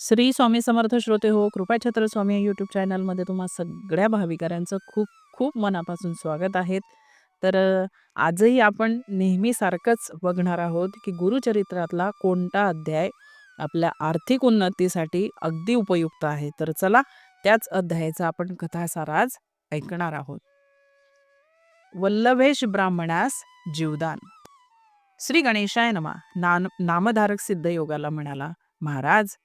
श्री स्वामी समर्थ श्रोते हो कृपाछत्र स्वामी या यूट्यूब चॅनलमध्ये तुम्हा सगळ्या भाविकाऱ्यांचं खूप खूप मनापासून स्वागत आहेत तर आजही आपण नेहमीसारखंच बघणार आहोत की गुरुचरित्रातला कोणता अध्याय आपल्या आर्थिक उन्नतीसाठी अगदी उपयुक्त आहे. तर चला त्याच अध्यायाचा आपण कथासार आज ऐकणार आहोत. वल्लभेश ब्राह्मणास जीवदान. श्री गणेशाय नमा. नाम नामधारक सिद्ध योगाला म्हणाला महाराज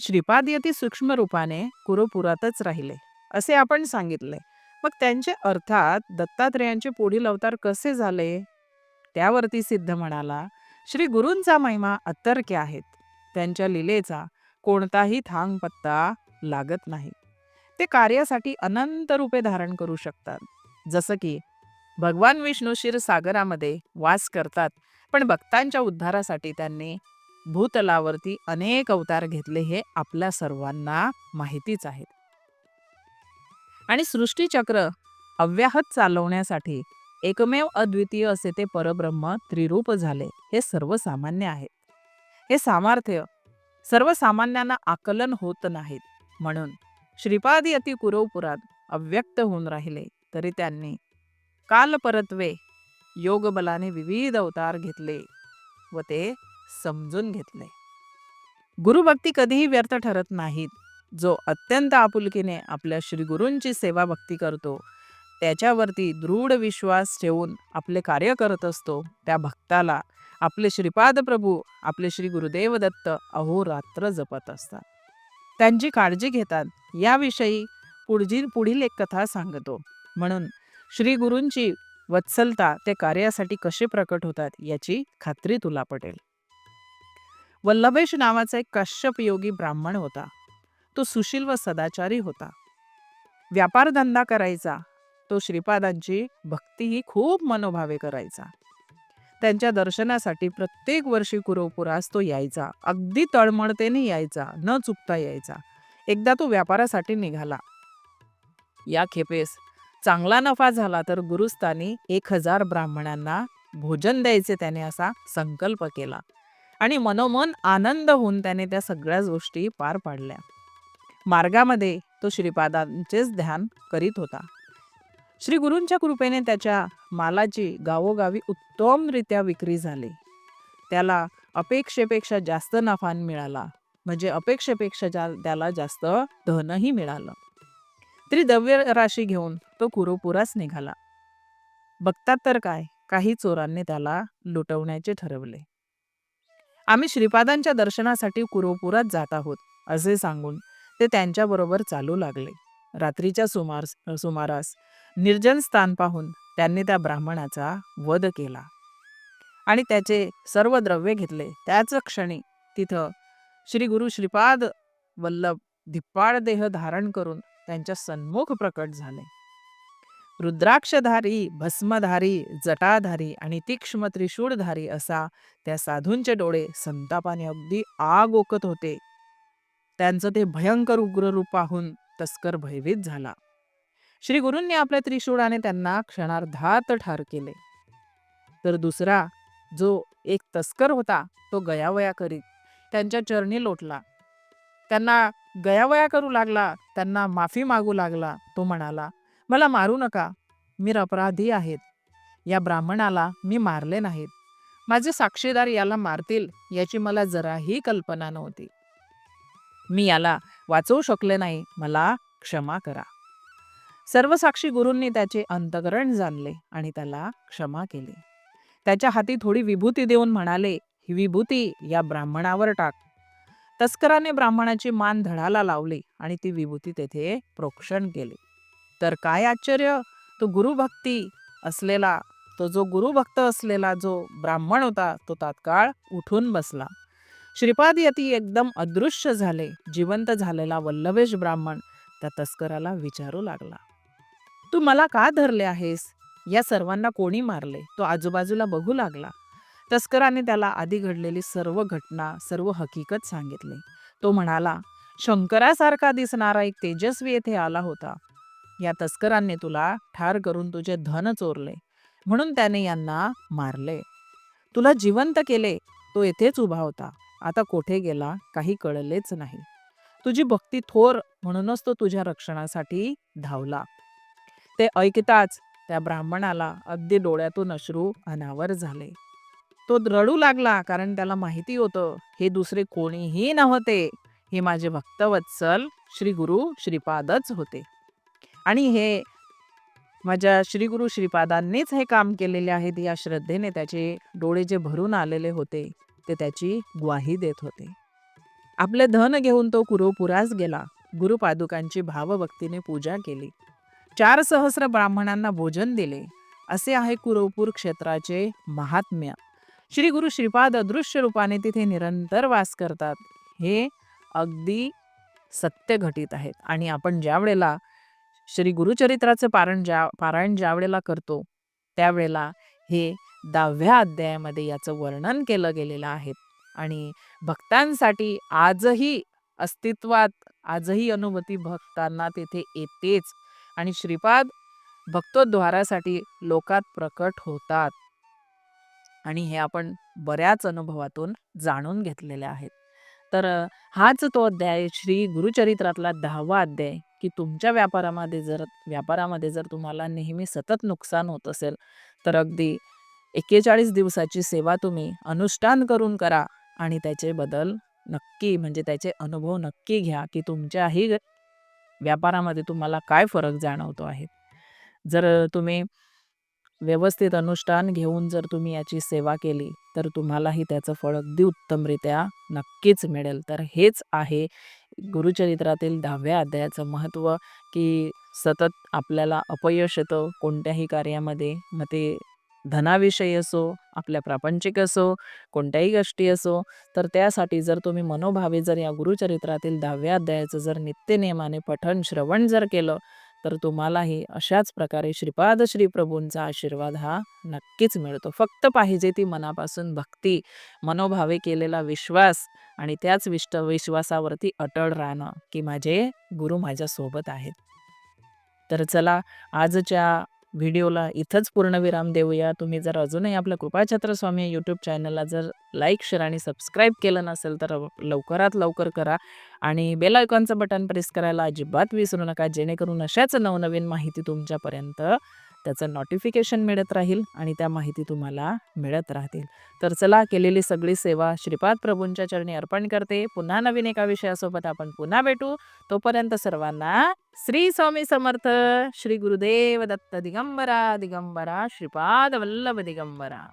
श्रीपाद यती सूक्ष्म रूपाने कुरुपुरातच राहिले असे आपण सांगितले. मग त्यांचे अर्थात दत्तात्रेयांचे पुढील अवतार कसे झाले? त्यावरती सिद्ध म्हणाला श्री गुरूंचा महिमा अतर्क्य आहेत. त्यांच्या लीलेचा कोणताही थांग पत्ता लागत नाही. ते कार्यासाठी अनंत रूपे धारण करू शकतात. जसं की भगवान विष्णू क्षीरसागरामध्ये वास करतात पण भक्तांच्या उद्धारासाठी त्यांनी भूतलावरती अनेक अवतार घेतले हे आपल्या सर्वांना माहितीच आहे आणि सृष्टीचक्र अव्याहत चालवण्यासाठी एकमेव अद्वितीय असे ते परब्रह्म त्रिरूप झाले हे सर्वसामान्य आहे. हे सामर्थ्य सर्वसामान्यांना आकलन होत नाहीत. म्हणून श्रीपादी अति कुरवपुरात अव्यक्त होऊन राहिले तरी त्यांनी कालपरत्वे योगबलाने विविध अवतार घेतले व ते समजून घेतले. गुरुभक्ती कधीही व्यर्थ ठरत नाहीत. जो अत्यंत आपुलकीने आपल्या श्रीगुरूंची सेवा भक्ती करतो त्याच्यावरती दृढ विश्वास ठेवून आपले कार्य करत असतो त्या भक्ताला आपले श्रीपाद प्रभू आपले श्री गुरुदेव दत्त अहोरात्र जपत असतात. त्यांची काळजी घेतात याविषयी पुढील पुढील एक कथा सांगतो. म्हणून श्री गुरूंची वत्सलता ते कार्यासाठी कसे प्रकट होतात याची खात्री तुला पटेल. वल्लभेश नावाचा एक कश्यप योगी ब्राह्मण होता. तो सुशील व सदाचारी होता. व्यापारधंदा करायचा. तो श्रीपादांची भक्तीही खूप मनोभावे करायचा. त्यांच्या दर्शनासाठी प्रत्येक वर्षी कुरवपुरास तो यायचा. अगदी तळमळतेने यायचा. न चुकता यायचा. एकदा तो व्यापारासाठी निघाला. या खेपेस चांगला नफा झाला तर गुरुस्तानी एक हजार ब्राह्मणांना भोजन द्यायचे त्याने असा संकल्प केला. आणि मनोमन आनंद होऊन त्याने त्या सगळ्याच गोष्टी पार पाडल्या. मार्गामध्ये तो श्रीपादांचेच ध्यान करीत होता. श्री गुरूंच्या कृपेने त्याच्या मालाची गावोगावी उत्तमरित्या विक्री झाली. त्याला अपेक्षेपेक्षा जास्त नफा मिळाला. म्हणजे अपेक्षेपेक्षा जा त्याला जास्त धनही मिळालं. तरी द्रव्य राशी घेऊन तो कुरुपुरास निघाला. बघतात तर काय काही चोरांनी त्याला लुटवण्याचे ठरवले. आम्ही श्रीपादांच्या दर्शनासाठी कुरुपुरात जात आहोत असे सांगून ते त्यांच्याबरोबर चालू लागले. रात्रीच्या सुमार सुमारास निर्जन स्थान पाहून त्यांनी त्या ब्राह्मणाचा वध केला आणि त्याचे सर्व द्रव्य घेतले. त्याच क्षणी तिथं श्री गुरु श्रीपाद वल्लभ धिप्पाळ देह धारण करून त्यांच्या सन्मुख प्रकट झाले. रुद्राक्षधारी भस्मधारी जटाधारी आणि तीक्ष्म त्रिशूळधारी असा त्या साधूंचे डोळे संतापाने अगदी आग ओकत होते. त्यांचं ते भयंकर उग्र रूप पाहून तस्कर भयभीत झाला. श्री गुरूंनी आपल्या त्रिशूळाने त्यांना क्षणार्धात ठार केले. तर दुसरा जो एक तस्कर होता तो गयावया करीत त्यांच्या चरणी लोटला. त्यांना गयावया करू लागला त्यांना माफी मागू लागला तो म्हणाला मला मारू नका. मी अपराधी आहेत. या ब्राह्मणाला मी मारले नाहीत. माझे साक्षीदार याला मारतील याची मला जराही कल्पना नव्हती. मी याला वाचवू शकले नाही. मला क्षमा करा. सर्व साक्षी गुरूंनी त्याचे अंतकरण जाणले आणि त्याला क्षमा केली. त्याच्या हाती थोडी विभूती देऊन म्हणाले ही विभूती या ब्राह्मणावर टाक. तस्कराने ब्राह्मणाची मान धडाला लावली आणि ती विभूती तेथे प्रोक्षण केली. तर काय आश्चर्य? तो गुरुभक्ती असलेला तो जो गुरुभक्त असलेला जो ब्राह्मण होता तो तात्काळ उठून बसला. श्रीपाद यती एकदम अदृश्य झाले जिवंत झालेला वल्लभेश ब्राह्मण त्या तस्कराला विचारू लागला. तू मला का धरले आहेस? या सर्वांना कोणी मारले तो आजूबाजूला बघू लागला. तस्कराने त्याला आधी घडलेली सर्व घटना सर्व हकीकत सांगितले. तो म्हणाला शंकरासारखा दिसणारा एक तेजस्वी येथे आला होता. या तस्करांनी तुला ठार करून तुझे धन चोरले. म्हणून त्याने यांना मारले. तुला जिवंत केले तो येथेच उभा होता. आता कोठे गेला काही कळलेच नाही. तुझी भक्ती थोर म्हणूनच तो तुझ्या रक्षणासाठी धावला. ते ऐकताच त्या ब्राह्मणाला अगदी डोळ्यातून अश्रू अनावर झाले. तो रडू लागला कारण त्याला माहिती होतं हे दुसरे कोणीही नव्हते. हे माझे भक्तवत्सल श्री गुरु श्रीपादच होते. आणि हे माझ्या श्री गुरु श्रीपादांनीच हे काम केलेले आहेत या श्रद्धेने त्याचे डोळे जे भरून आलेले होते ते त्याची ग्वाही देत होते. आपले धन घेऊन तो कुरुपुरास गेला. गुरुपादुकांची भावभक्तीने पूजा केली. चार सहस्र ब्राह्मणांना भोजन दिले. असे आहे कुरुपूर क्षेत्राचे महात्म्य. श्री गुरु श्रीपाद अदृश्य रूपाने तिथे निरंतर वास करतात. हे अगदी सत्य घटित आहेत. आणि आपण ज्या वेळेला श्री गुरुचरित्राचं पारण ज्या पारायण ज्या वेळेला करतो त्यावेळेला हे दहाव्या अध्यायामध्ये याचं वर्णन केलं गेलेलं आहे. आणि भक्तांसाठी आजही अस्तित्वात आजही अनुभूती भक्तांना तेथे येतेच. आणि श्रीपाद भक्तोद्वारासाठी लोकात प्रकट होतात. आणि हे आपण बऱ्याच अनुभवातून जाणून घेतलेले आहेत. तर हाच तो अध्याय श्री गुरुचरित्रातला दहावा अध्याय की तुमच्या व्यापारामध्ये जर व्यापारामध्ये जर तुम्हाला नेहमी सतत नुकसान होत असेल तर अगदी एक्केचाळीस दिवसाची सेवा तुम्ही अनुष्ठान करून करा आणि त्याचे बदल नक्की म्हणजे त्याचे अनुभव नक्की घ्या की तुमच्याही ग- व्यापारामध्ये तुम्हाला काय फरक जाणवतो आहे. जर तुम्ही व्यवस्थित अनुष्ठान घेऊन जर तुम्ही याची सेवा केली तर तुम्हालाही त्याचं फळ अगदी उत्तमरित्या नक्कीच मिळेल. तर हेच आहे गुरुचरित्रातील दहाव्या अध्यायाचं महत्त्व की सतत आपल्याला अपयश येतं कोणत्याही कार्यामध्ये. मग ते धनाविषयी असो आपल्या प्रापंचिक असो कोणत्याही गोष्टी असो तर त्यासाठी जर तुम्ही मनोभावे जर या गुरुचरित्रातील दहाव्या अध्यायाचं जर नित्यनियमाने पठण श्रवण जर केलं तर तुम्हालाही अशाच प्रकारे श्रीपाद श्री प्रभूंचा आशीर्वाद हा नक्कीच मिळतो. फक्त पाहिजे ती मनापासून भक्ती मनोभावे केलेला विश्वास आणि त्याच विष्ट विश्वासावरती अटळ राहणं की माझे गुरु माझ्यासोबत आहेत. तर चला आजच्या व्हिडिओला इथंच पूर्णविराम देऊया. तुम्ही जर अजूनही आपल्या कृपाछत्र स्वामी यूट्यूब चॅनलला जर लाईक शेअर आणि सबस्क्राईब केलं नसेल तर लवकरात लवकर करा आणि बेल आयकॉनचं बटन प्रेस करायला अजिबात विसरू नका. जेणेकरून अशाच नवनवीन माहिती तुमच्यापर्यंत त्याचं नोटिफिकेशन मिळत राहील आणि त्या माहिती तुम्हाला मिळत राहतील. तर चला केलेली सगळी सेवा श्रीपाद प्रभूंच्या चरणी अर्पण करते. पुन्हा नवीन एका विषयासोबत आपण पुन्हा भेटू. तोपर्यंत सर्वांना श्री स्वामी समर्थ श्री गुरुदेव दत्त दिगंबरा दिगंबरा श्रीपाद वल्लभ दिगंबरा.